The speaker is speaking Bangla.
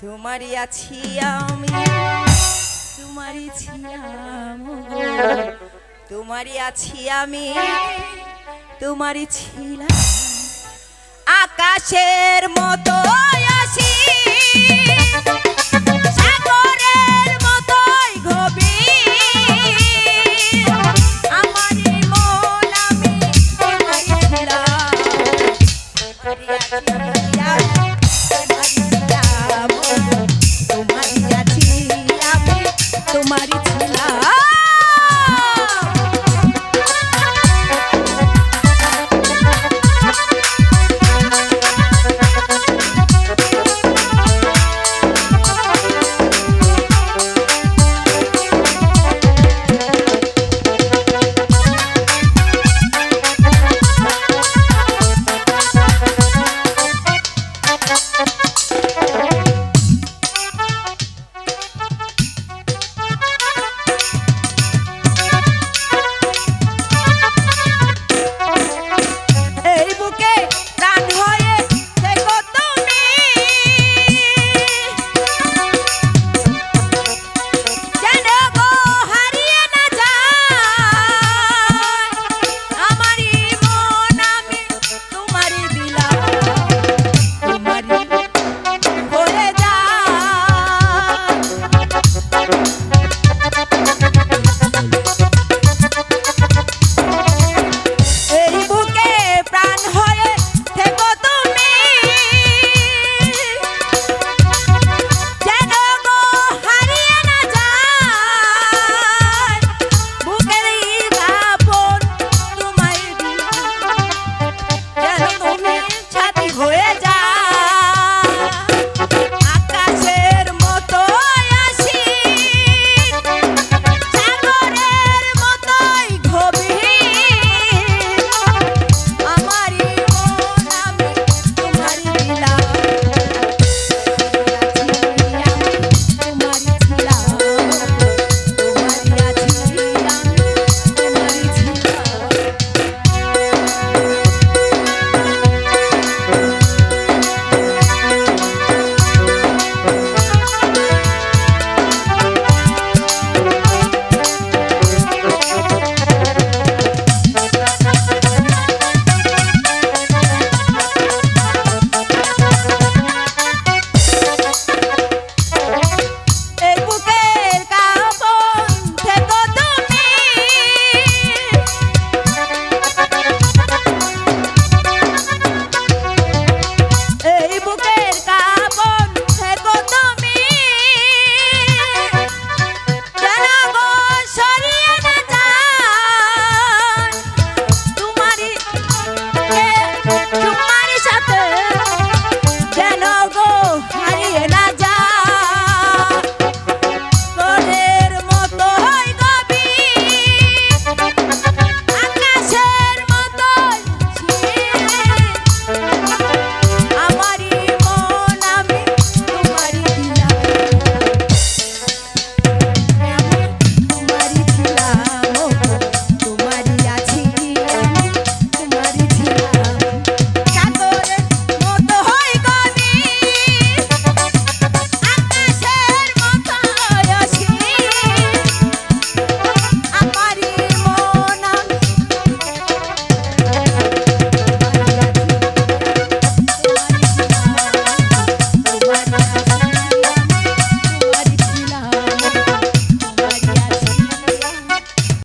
তোমারই আছি আমি তোমারই ছিলাম। তোমারই আছি আমি তোমারই ছিলাম আকাশের মতো আসি